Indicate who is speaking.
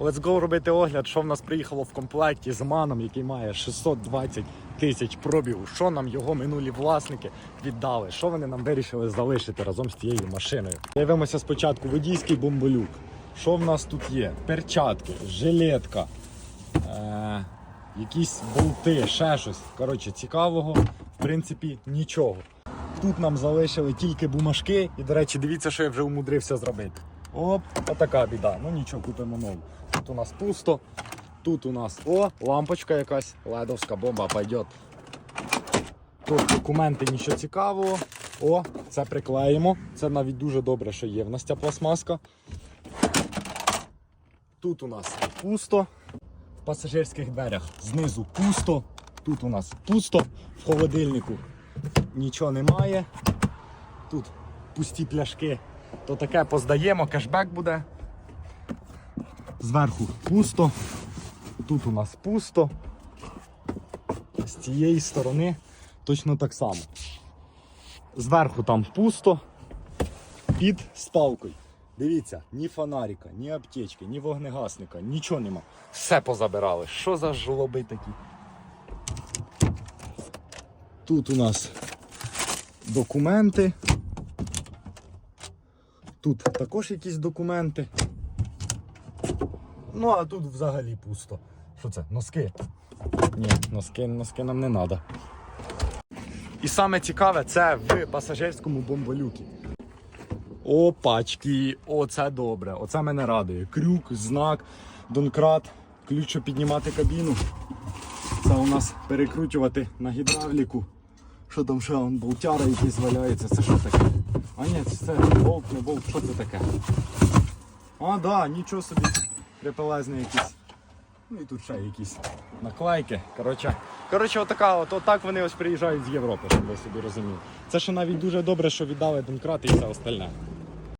Speaker 1: Let's go робити огляд, що в нас приїхало в комплекті з маном, який має 620 тисяч пробігу. Що нам його минулі власники віддали? Що вони нам вирішили залишити разом з тією машиною? Дивимося спочатку водійський бомболюк. Що в нас тут є? Перчатки, жилетка, е- якісь болти, ще щось. Коротше, цікавого, в принципі, нічого. Тут нам залишили тільки бумажки. І, до речі, дивіться, що я вже умудрився зробити. Оп, отака біда. Ну нічого, купимо нову. Тут у нас пусто. Тут у нас о, лампочка якась, ледовська бомба пойдет. Тут документи нічого цікавого. О, це приклеїмо. Це навіть дуже добре, що є в нас ця пластмаска. Тут у нас пусто. В пасажирських дверях знизу пусто. Тут у нас пусто. В холодильнику нічого немає. Тут пусті пляшки. То таке поздаємо, кешбек буде. Зверху пусто. Тут у нас пусто. З цієї сторони точно так само. Зверху там пусто. Під спалкою. Дивіться, ні фонарика, ні аптечки, ні вогнегасника, нічого нема. Все позабирали. Що за жлоби такі? Тут у нас документи. Тут також якісь документи. Ну, а тут взагалі пусто. Що це? Носки? Ні, носки, носки нам не треба. І саме цікаве це в пасажирському бомболюкі. Опачки, оце добре, оце мене радує. Крюк, знак, донкрат, ключ, щоб піднімати кабіну. Це у нас перекручувати на гідравліку. Що там ще он болтяра якийсь валяється, це що таке? А ні, це болт, не болт, що це таке? А, да, нічого собі. Припелезний якийсь. Ну і тут ще якісь наклейки. Коротше, коротше отака, от, отак вони ось приїжджають з Європи, щоб ви собі розуміли. Це ще навіть дуже добре, що віддали домкрати і все остальне.